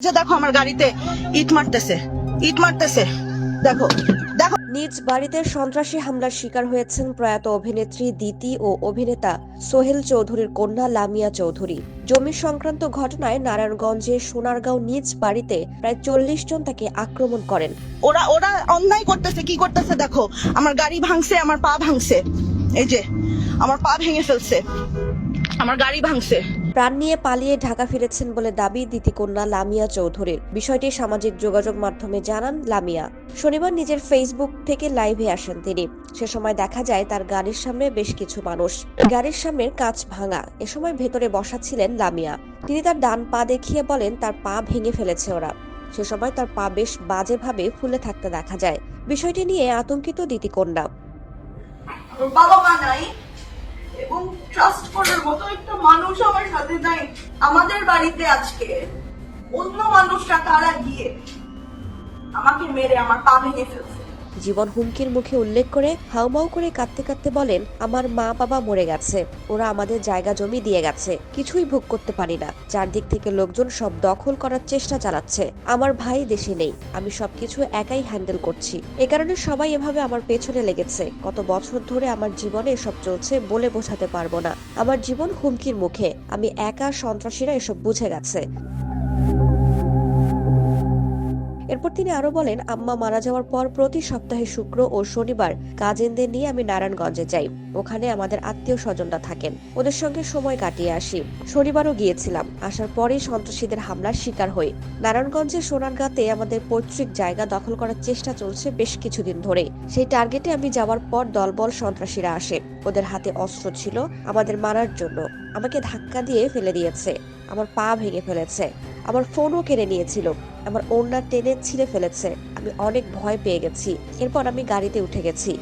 যে দেখো আমার গাড়িতে ইট মারতেছে ইট মারতেছে। দেখো দেখো। নিজ বাড়িতে সন্ত্রাসী হামলার শিকার হয়েছেন প্রয়াত অভিনেত্রী দিতি ও অভিনেতা সোহেল চৌধুরীর কন্যা লামিয়া চৌধুরী। জমি সংক্রান্ত ঘটনায় নারায়ণগঞ্জে সোনারগাঁও নিজ বাড়িতে প্রায় চল্লিশ জন তাকে আক্রমণ করেন। ওরা ওরা অন্যায় করতেছে কি করতেছে দেখো। আমার গাড়ি ভাঙছে আমার পা ভাঙছে। এই যে আমার পা ভেঙে ফেলছে। আমার গাড়ি ভাঙছে। প্রাণ নিয়ে পালিয়ে ঢাকা ফিরেছেন বলে দাবি দিতিকন্যা লামিয়া চৌধুরীর। বিষয়টি সামাজিক যোগাযোগ মাধ্যমে জানান লামিয়া। শনিবার নিজের ফেসবুক থেকে লাইভে আসেন তিনি। সে সময় দেখা যায় তার গাড়ির সামনে বেশ কিছু মানুষ। গাড়ির সামনের কাঁচ ভাঙা। এ সময় ভেতরে বসা ছিলেন লামিয়া। তিনি তার ডান পা দেখিয়ে বলেন, তার পা ভেঙে ফেলেছে ওরা। সে সময় তার পা বেশ বাজেভাবে ফুলে থাকতে দেখা যায়। বিষয়টি নিয়ে আতঙ্কিত দিতিকন্যা। বাবা মা নাই? ট্রাস্ট করার মতো একটা মানুষ আমার সাথে নাই, আমাদের বাড়িতে আজকে। অন্য মানুষরা তারা গিয়ে আমাকে মেরে আমার পা ভেঙে ফেলছে। জীবন হুমকির মুখে উল্লেখ করে হাউমাউ করে কাঁদতে কাঁদতে বলেন, আমার মা বাবা মরে গেছে, ওরা আমাদের জায়গা জমি দিয়ে গেছে, কিছুই ভোগ করতে পারি না। চারদিক থেকে লোকজন সব দখল করার চেষ্টা চালাচ্ছে। আমার ভাই দেশে নেই, আমি সবকিছু একাই হ্যান্ডেল করছি। এ কারণে সবাই এভাবে আমার পেছনে লেগেছে। কত বছর ধরে আমার জীবনে এসব চলছে বলে বোঝাতে পারব না। আমার জীবন হুমকির মুখে, আমি একা সন্ত্রাসীরা এসব বুঝে গেছে। এরপর তিনি আরও বলেন, আম্মা মারা যাওয়ার পর প্রতি সপ্তাহে শুক্র ও শনিবার কাজিনদের নিয়ে আমি নারায়ণগঞ্জে যাই। ওখানে আমাদের আত্মীয় স্বজনরা থাকেন। ওদের সঙ্গে সময় কাটিয়ে আসি। শনিবারও গিয়েছিলাম। আসার পরেই সন্ত্রাসীদের হামলার শিকার হই। নারায়ণগঞ্জের সোনারগাঁতে আমাদের পৈতৃক জায়গা দখল করার চেষ্টা চলছে বেশ কিছুদিন ধরে। সেই টার্গেটে আমি যাওয়ার পর দলবল সন্ত্রাসীরা আসে। ওদের হাতে অস্ত্র ছিল আমাদের মারার জন্য। আমাকে ধাক্কা দিয়ে ফেলে দিয়েছে। আমার পা ভেঙে ফেলেছে। আমার ফোনও কেড়ে নিয়েছিল। আমার ওড়না টেনে ছিঁড়ে ফেলেছে। আমি অনেক ভয় পেয়ে গেছি। এরপর আমি গাড়িতে উঠে গেছি।